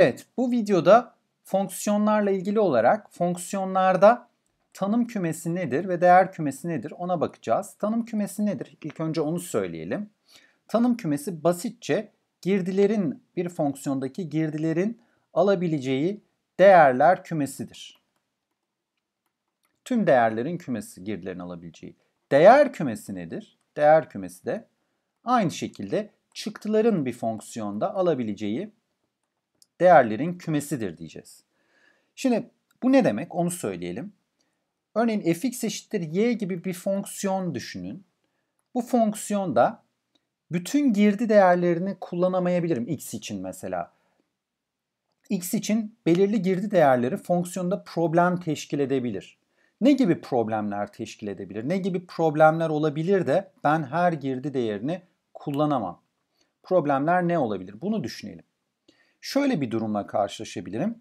Evet, bu videoda fonksiyonlarla ilgili olarak fonksiyonlarda tanım kümesi nedir ve değer kümesi nedir ona bakacağız. Tanım kümesi nedir? İlk önce onu söyleyelim. Tanım kümesi basitçe girdilerin bir fonksiyondaki girdilerin alabileceği değerler kümesidir. Tüm değerlerin kümesi girdilerin alabileceği. Değer kümesi nedir? Değer kümesi de aynı şekilde çıktıların bir fonksiyonda alabileceği değerlerin kümesidir diyeceğiz. Şimdi bu ne demek onu söyleyelim. Örneğin fx eşittir y gibi bir fonksiyon düşünün. Bu fonksiyonda bütün girdi değerlerini kullanamayabilirim x için mesela. x için belirli girdi değerleri fonksiyonda problem teşkil edebilir. Ne gibi problemler teşkil edebilir? Ne gibi problemler olabilir de ben her girdi değerini kullanamam? Problemler ne olabilir? Bunu düşünelim. Şöyle bir durumla karşılaşabilirim.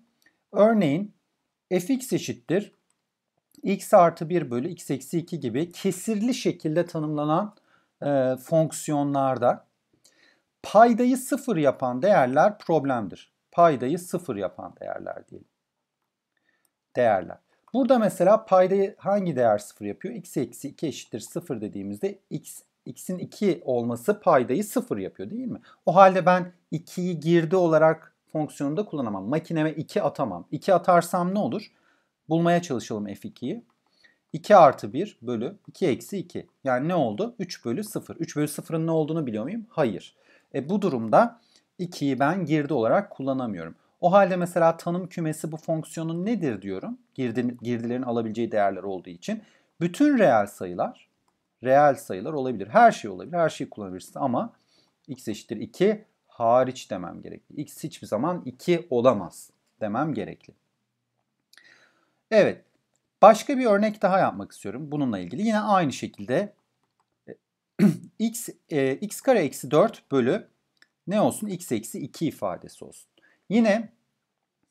Örneğin fx eşittir x artı 1 bölü x eksi 2 gibi kesirli şekilde tanımlanan e, fonksiyonlarda paydayı sıfır yapan değerler problemdir. Paydayı sıfır yapan değerler diyelim. Değerler. Burada mesela paydayı hangi değer sıfır yapıyor? x eksi 2 eşittir sıfır dediğimizde x x'in 2 olması paydayı sıfır yapıyor değil mi? O halde ben 2'yi girdi olarak fonksiyonunda kullanamam. Makineme 2 atamam. 2 atarsam ne olur? Bulmaya çalışalım f2'yi. 2 artı 1 bölü 2 eksi 2. Yani ne oldu? 3 bölü 0. 3 bölü 0'ın ne olduğunu biliyor muyum? Hayır. E bu durumda 2'yi ben girdi olarak kullanamıyorum. O halde mesela tanım kümesi bu fonksiyonun nedir diyorum. Girdi, girdilerin alabileceği değerler olduğu için. Bütün reel sayılar, reel sayılar olabilir. Her şey olabilir. Her şeyi kullanabilirsiniz ama x eşittir 2 hariç demem gerekli. x hiçbir zaman 2 olamaz demem gerekli. Evet. Başka bir örnek daha yapmak istiyorum bununla ilgili. Yine aynı şekilde x, e, x kare eksi 4 bölü ne olsun? x eksi 2 ifadesi olsun. Yine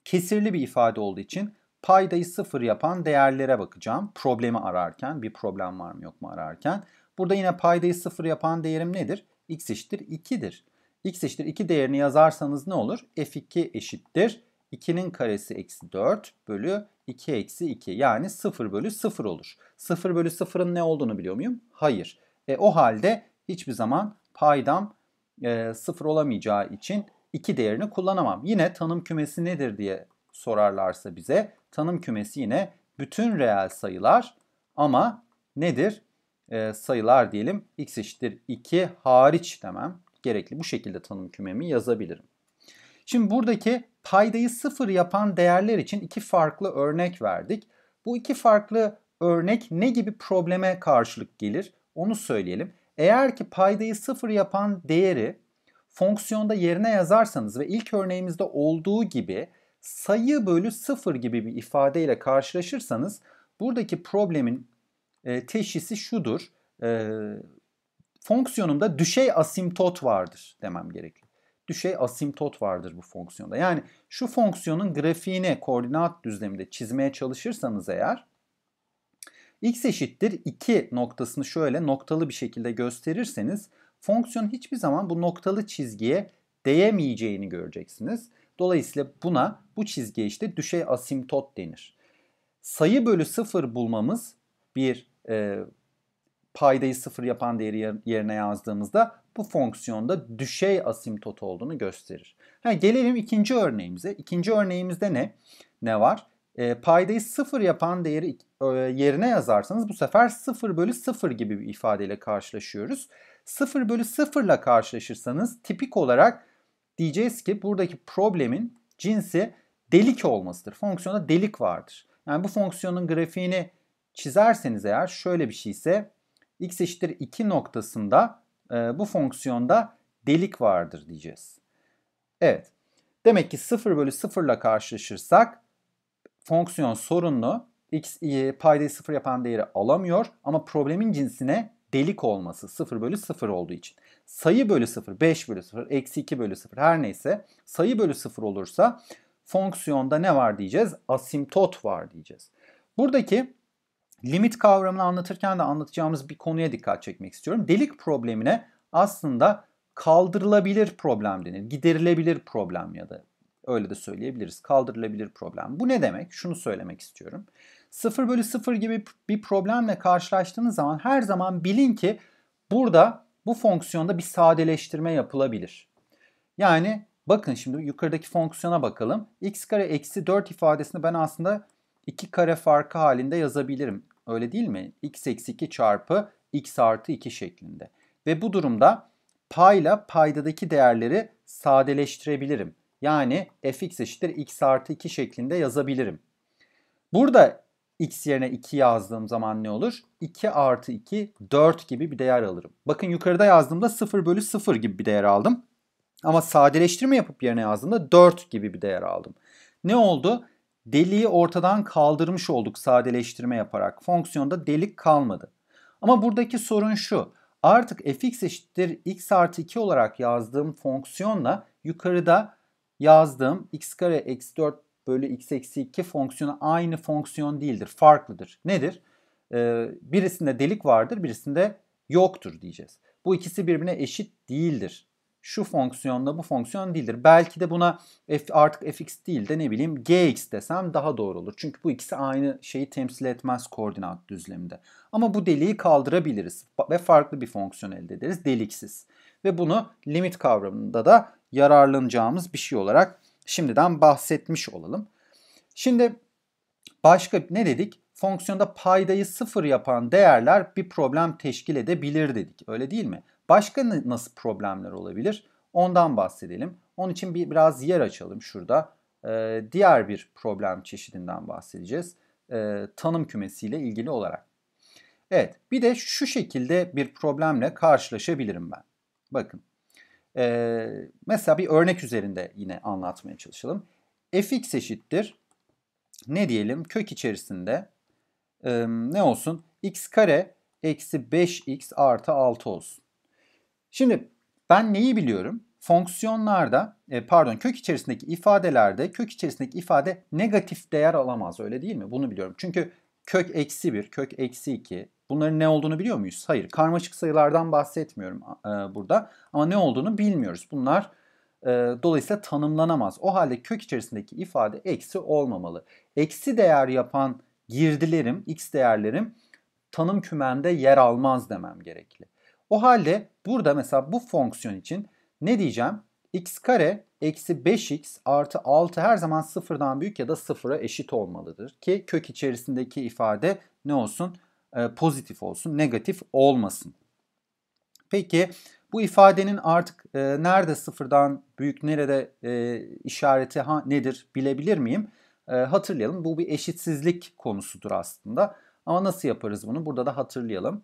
kesirli bir ifade olduğu için paydayı sıfır yapan değerlere bakacağım. Problemi ararken bir problem var mı yok mu ararken. Burada yine paydayı sıfır yapan değerim nedir? x eşittir 2'dir. x eşittir 2 değerini yazarsanız ne olur? f2 eşittir 2'nin karesi eksi 4 bölü 2 eksi 2 yani 0 bölü 0 olur. 0 bölü 0'ın ne olduğunu biliyor muyum? Hayır. E, o halde hiçbir zaman paydam e, 0 olamayacağı için 2 değerini kullanamam. Yine tanım kümesi nedir diye sorarlarsa bize tanım kümesi yine bütün reel sayılar ama nedir? E, sayılar diyelim x eşittir 2 hariç demem gerekli. Bu şekilde tanım kümemi yazabilirim. Şimdi buradaki paydayı sıfır yapan değerler için iki farklı örnek verdik. Bu iki farklı örnek ne gibi probleme karşılık gelir onu söyleyelim. Eğer ki paydayı sıfır yapan değeri fonksiyonda yerine yazarsanız ve ilk örneğimizde olduğu gibi sayı bölü sıfır gibi bir ifadeyle karşılaşırsanız buradaki problemin e, teşhisi şudur. E, fonksiyonumda düşey asimtot vardır demem gerekli düşey asimtot vardır bu fonksiyonda. Yani şu fonksiyonun grafiğini koordinat düzleminde çizmeye çalışırsanız eğer x eşittir 2 noktasını şöyle noktalı bir şekilde gösterirseniz fonksiyon hiçbir zaman bu noktalı çizgiye değemeyeceğini göreceksiniz. Dolayısıyla buna bu çizgiye işte düşey asimtot denir. Sayı bölü 0 bulmamız bir e, paydayı sıfır yapan değeri yerine yazdığımızda bu fonksiyonda düşey asimtot olduğunu gösterir. Ha, gelelim ikinci örneğimize. İkinci örneğimizde ne? Ne var? E, paydayı sıfır yapan değeri e, yerine yazarsanız bu sefer 0 bölü 0 gibi bir ifadeyle karşılaşıyoruz. 0 bölü 0 ile karşılaşırsanız tipik olarak diyeceğiz ki buradaki problemin cinsi delik olmasıdır. Fonksiyonda delik vardır. Yani bu fonksiyonun grafiğini çizerseniz eğer şöyle bir şey ise x eşittir 2 noktasında e, bu fonksiyonda delik vardır diyeceğiz. Evet. Demek ki 0 bölü 0 ile karşılaşırsak fonksiyon sorunlu. X e, paydayı 0 yapan değeri alamıyor ama problemin cinsine delik olması 0 bölü 0 olduğu için. Sayı bölü 0, 5 bölü 0, eksi 2 bölü 0 her neyse sayı bölü 0 olursa fonksiyonda ne var diyeceğiz? Asimtot var diyeceğiz. Buradaki limit kavramını anlatırken de anlatacağımız bir konuya dikkat çekmek istiyorum. Delik problemine aslında kaldırılabilir problem denir. Giderilebilir problem ya da Öyle de söyleyebiliriz. Kaldırılabilir problem. Bu ne demek? Şunu söylemek istiyorum. 0 bölü 0 gibi bir problemle karşılaştığınız zaman her zaman bilin ki burada bu fonksiyonda bir sadeleştirme yapılabilir. Yani bakın şimdi yukarıdaki fonksiyona bakalım. x kare eksi 4 ifadesini ben aslında 2 kare farkı halinde yazabilirim. Öyle değil mi? x eksi 2 çarpı x artı 2 şeklinde. Ve bu durumda payla paydadaki değerleri sadeleştirebilirim. Yani fx eşittir x artı 2 şeklinde yazabilirim. Burada x yerine 2 yazdığım zaman ne olur? 2 artı 2 4 gibi bir değer alırım. Bakın yukarıda yazdığımda 0 bölü 0 gibi bir değer aldım. Ama sadeleştirme yapıp yerine yazdığımda 4 gibi bir değer aldım. Ne oldu? Deliği ortadan kaldırmış olduk sadeleştirme yaparak. Fonksiyonda delik kalmadı. Ama buradaki sorun şu. Artık fx eşittir x artı 2 olarak yazdığım fonksiyonla yukarıda yazdığım x kare eksi 4 bölü x eksi 2 fonksiyonu aynı fonksiyon değildir. Farklıdır. Nedir? Ee, birisinde delik vardır, birisinde yoktur diyeceğiz. Bu ikisi birbirine eşit değildir. Şu fonksiyonla bu fonksiyon değildir. Belki de buna f, artık fx değil de ne bileyim gx desem daha doğru olur. Çünkü bu ikisi aynı şeyi temsil etmez koordinat düzleminde. Ama bu deliği kaldırabiliriz ve farklı bir fonksiyon elde ederiz deliksiz. Ve bunu limit kavramında da yararlanacağımız bir şey olarak şimdiden bahsetmiş olalım. Şimdi başka ne dedik? Fonksiyonda paydayı sıfır yapan değerler bir problem teşkil edebilir dedik. Öyle değil mi? Başka nasıl problemler olabilir? Ondan bahsedelim. Onun için bir biraz yer açalım şurada. Ee, diğer bir problem çeşidinden bahsedeceğiz. Ee, tanım kümesiyle ilgili olarak. Evet, bir de şu şekilde bir problemle karşılaşabilirim ben. Bakın, ee, mesela bir örnek üzerinde yine anlatmaya çalışalım. fx eşittir, ne diyelim, kök içerisinde e, ne olsun? x kare eksi 5x artı 6 olsun. Şimdi ben neyi biliyorum? Fonksiyonlarda, e, pardon kök içerisindeki ifadelerde kök içerisindeki ifade negatif değer alamaz öyle değil mi? Bunu biliyorum. Çünkü kök eksi 1, kök eksi 2 bunların ne olduğunu biliyor muyuz? Hayır. Karmaşık sayılardan bahsetmiyorum e, burada. Ama ne olduğunu bilmiyoruz. Bunlar e, dolayısıyla tanımlanamaz. O halde kök içerisindeki ifade eksi olmamalı. Eksi değer yapan girdilerim, x değerlerim tanım kümende yer almaz demem gerekli. O halde burada mesela bu fonksiyon için ne diyeceğim? x kare eksi 5x artı 6 her zaman sıfırdan büyük ya da sıfıra eşit olmalıdır. Ki kök içerisindeki ifade ne olsun? E, pozitif olsun, negatif olmasın. Peki bu ifadenin artık e, nerede sıfırdan büyük, nerede e, işareti ha, nedir bilebilir miyim? E, hatırlayalım bu bir eşitsizlik konusudur aslında. Ama nasıl yaparız bunu? Burada da hatırlayalım.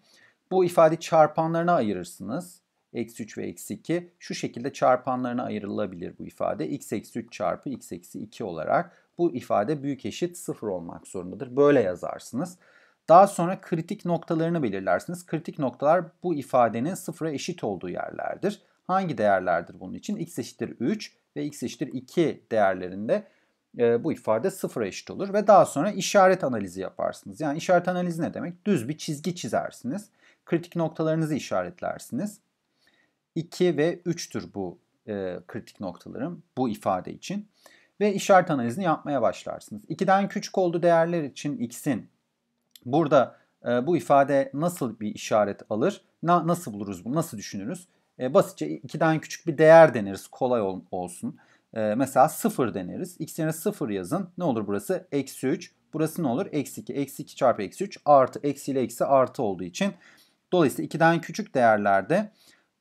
Bu ifade çarpanlarına ayırırsınız. Eksi 3 ve eksi 2. Şu şekilde çarpanlarına ayrılabilir bu ifade. x eksi 3 çarpı x eksi 2 olarak bu ifade büyük eşit 0 olmak zorundadır. Böyle yazarsınız. Daha sonra kritik noktalarını belirlersiniz. Kritik noktalar bu ifadenin sıfıra eşit olduğu yerlerdir. Hangi değerlerdir bunun için? x eşittir 3 ve x eşittir 2 değerlerinde e, bu ifade sıfıra eşit olur. Ve daha sonra işaret analizi yaparsınız. Yani işaret analizi ne demek? Düz bir çizgi çizersiniz kritik noktalarınızı işaretlersiniz. 2 ve 3'tür bu e, kritik noktalarım bu ifade için. Ve işaret analizini yapmaya başlarsınız. 2'den küçük olduğu değerler için x'in burada e, bu ifade nasıl bir işaret alır? Na, nasıl buluruz bunu? Nasıl düşünürüz? E, basitçe 2'den küçük bir değer deneriz kolay ol, olsun. E, mesela 0 deneriz. x yerine 0 yazın. Ne olur burası? Eksi 3. Burası ne olur? Eksi 2. Eksi 2 çarpı eksi 3 artı. Eksi ile eksi artı olduğu için Dolayısıyla 2'den küçük değerlerde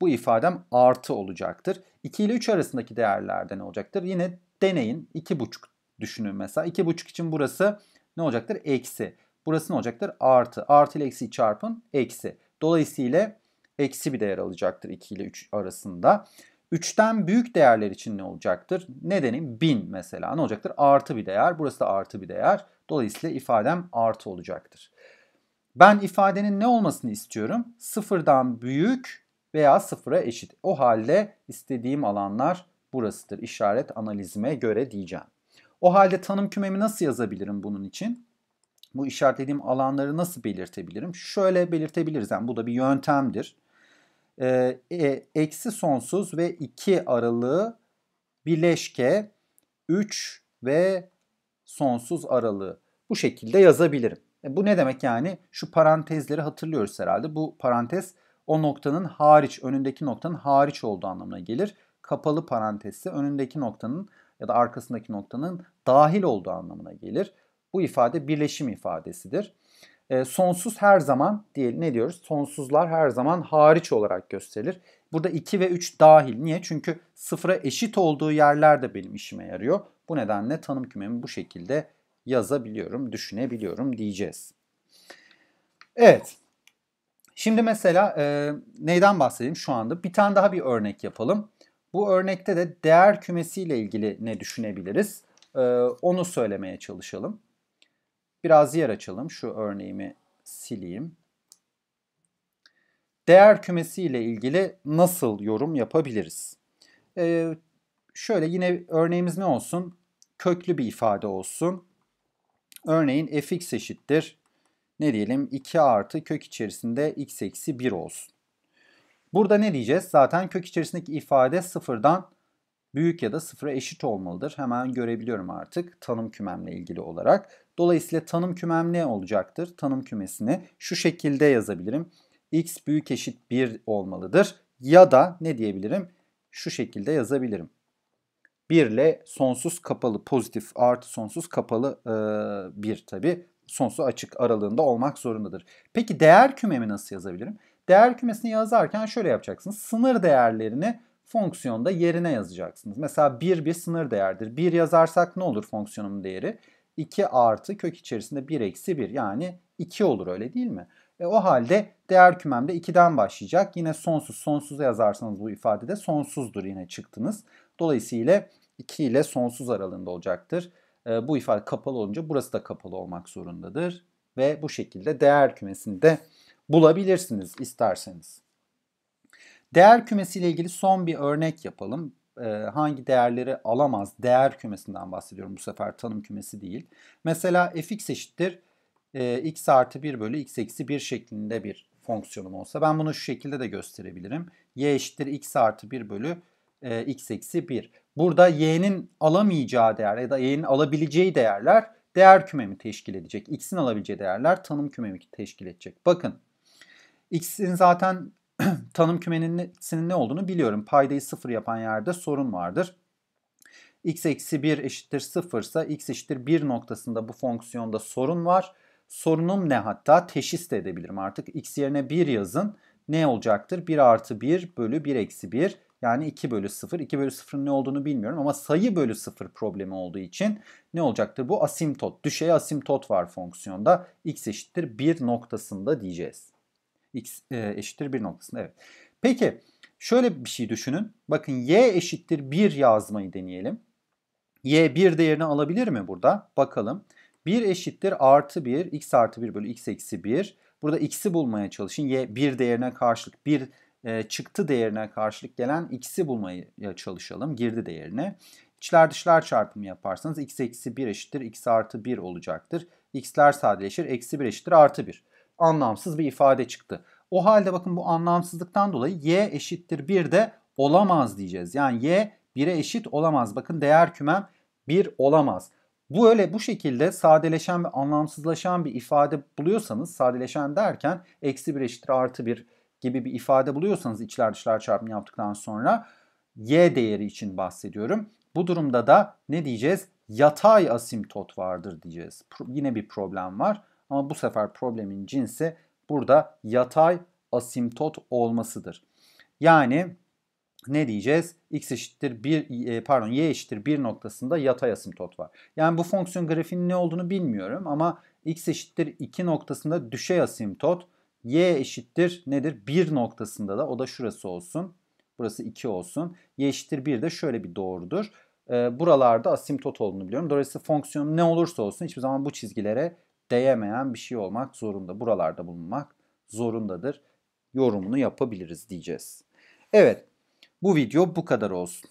bu ifadem artı olacaktır. 2 ile 3 arasındaki değerlerde ne olacaktır? Yine deneyin. 2,5 düşünün mesela. 2,5 için burası ne olacaktır? Eksi. Burası ne olacaktır? Artı. Artı ile eksi çarpın eksi. Dolayısıyla eksi bir değer alacaktır 2 ile 3 arasında. 3'ten büyük değerler için ne olacaktır? Ne deneyim? 1000 mesela. Ne olacaktır? Artı bir değer. Burası da artı bir değer. Dolayısıyla ifadem artı olacaktır. Ben ifadenin ne olmasını istiyorum? Sıfırdan büyük veya sıfıra eşit. O halde istediğim alanlar burasıdır. İşaret analizime göre diyeceğim. O halde tanım kümemi nasıl yazabilirim bunun için? Bu işaretlediğim alanları nasıl belirtebilirim? Şöyle belirtebiliriz. Yani bu da bir yöntemdir. Ee, e, eksi sonsuz ve 2 aralığı bileşke 3 ve sonsuz aralığı. Bu şekilde yazabilirim. E bu ne demek yani? Şu parantezleri hatırlıyoruz herhalde. Bu parantez o noktanın hariç, önündeki noktanın hariç olduğu anlamına gelir. Kapalı parantezse önündeki noktanın ya da arkasındaki noktanın dahil olduğu anlamına gelir. Bu ifade birleşim ifadesidir. E, sonsuz her zaman diye ne diyoruz? Sonsuzlar her zaman hariç olarak gösterilir. Burada 2 ve 3 dahil. Niye? Çünkü sıfıra eşit olduğu yerler de benim işime yarıyor. Bu nedenle tanım kümemi bu şekilde yazabiliyorum, düşünebiliyorum diyeceğiz. Evet. Şimdi mesela e, neyden bahsedeyim şu anda? Bir tane daha bir örnek yapalım. Bu örnekte de değer kümesiyle ilgili ne düşünebiliriz? E, onu söylemeye çalışalım. Biraz yer açalım. Şu örneğimi sileyim. Değer kümesi ile ilgili nasıl yorum yapabiliriz? Ee, şöyle yine örneğimiz ne olsun? Köklü bir ifade olsun. Örneğin fx eşittir. Ne diyelim? 2 artı kök içerisinde x eksi 1 olsun. Burada ne diyeceğiz? Zaten kök içerisindeki ifade sıfırdan büyük ya da sıfıra eşit olmalıdır. Hemen görebiliyorum artık tanım kümemle ilgili olarak. Dolayısıyla tanım kümem ne olacaktır? Tanım kümesini şu şekilde yazabilirim. x büyük eşit 1 olmalıdır. Ya da ne diyebilirim? Şu şekilde yazabilirim. 1 ile sonsuz kapalı pozitif artı sonsuz kapalı e, 1 tabi sonsuz açık aralığında olmak zorundadır. Peki değer kümemi nasıl yazabilirim? Değer kümesini yazarken şöyle yapacaksınız. Sınır değerlerini fonksiyonda yerine yazacaksınız. Mesela 1 bir sınır değerdir. 1 yazarsak ne olur fonksiyonumun değeri? 2 artı kök içerisinde 1 eksi 1 yani 2 olur öyle değil mi? E, o halde değer kümemde 2'den başlayacak. Yine sonsuz. Sonsuza yazarsanız bu ifadede sonsuzdur yine çıktınız. Dolayısıyla 2 ile sonsuz aralığında olacaktır. E, bu ifade kapalı olunca burası da kapalı olmak zorundadır. Ve bu şekilde değer kümesini de bulabilirsiniz isterseniz. Değer kümesi ile ilgili son bir örnek yapalım. Ee, hangi değerleri alamaz? Değer kümesinden bahsediyorum bu sefer tanım kümesi değil. Mesela fx eşittir e, x artı 1 bölü x eksi 1 şeklinde bir fonksiyonum olsa ben bunu şu şekilde de gösterebilirim. y eşittir x artı 1 bölü e, x eksi 1. Burada y'nin alamayacağı değer ya da y'nin alabileceği değerler değer kümemi teşkil edecek. x'in alabileceği değerler tanım kümemi teşkil edecek. Bakın x'in zaten tanım kümenin ne olduğunu biliyorum. Paydayı sıfır yapan yerde sorun vardır. x eksi 1 eşittir 0 ise x eşittir 1 noktasında bu fonksiyonda sorun var. Sorunum ne hatta? Teşhis de edebilirim artık. x yerine 1 yazın. Ne olacaktır? 1 artı 1 bölü 1 eksi 1. Yani 2 bölü 0. 2 bölü 0'ın ne olduğunu bilmiyorum ama sayı bölü 0 problemi olduğu için ne olacaktır? Bu asimtot. Düşey asimtot var fonksiyonda. x eşittir 1 noktasında diyeceğiz x e, eşittir 1 noktasında. Evet. Peki şöyle bir şey düşünün. Bakın y eşittir 1 yazmayı deneyelim. y 1 değerini alabilir mi burada? Bakalım. 1 eşittir artı 1 x artı 1 bölü x eksi 1. Burada x'i bulmaya çalışın. y 1 değerine karşılık 1 e, çıktı değerine karşılık gelen x'i bulmaya çalışalım. Girdi değerine. İçler dışlar çarpımı yaparsanız x eksi 1 eşittir x artı 1 olacaktır. x'ler sadeleşir. Eksi 1 eşittir artı 1 anlamsız bir ifade çıktı. O halde bakın bu anlamsızlıktan dolayı y eşittir 1 de olamaz diyeceğiz. Yani y 1'e eşit olamaz. Bakın değer kümem 1 olamaz. Bu öyle bu şekilde sadeleşen ve anlamsızlaşan bir ifade buluyorsanız sadeleşen derken eksi 1 eşittir artı 1 gibi bir ifade buluyorsanız içler dışlar çarpımı yaptıktan sonra y değeri için bahsediyorum. Bu durumda da ne diyeceğiz? Yatay asimtot vardır diyeceğiz. Yine bir problem var. Ama bu sefer problemin cinsi burada yatay asimtot olmasıdır. Yani ne diyeceğiz? x eşittir 1 e, pardon y eşittir 1 noktasında yatay asimtot var. Yani bu fonksiyon grafiğinin ne olduğunu bilmiyorum ama x eşittir 2 noktasında düşey asimtot, y eşittir nedir? 1 noktasında da o da şurası olsun. Burası 2 olsun. y eşittir 1 de şöyle bir doğrudur. E, buralarda asimtot olduğunu biliyorum. Dolayısıyla fonksiyon ne olursa olsun hiçbir zaman bu çizgilere değemeyen bir şey olmak zorunda. Buralarda bulunmak zorundadır. Yorumunu yapabiliriz diyeceğiz. Evet bu video bu kadar olsun.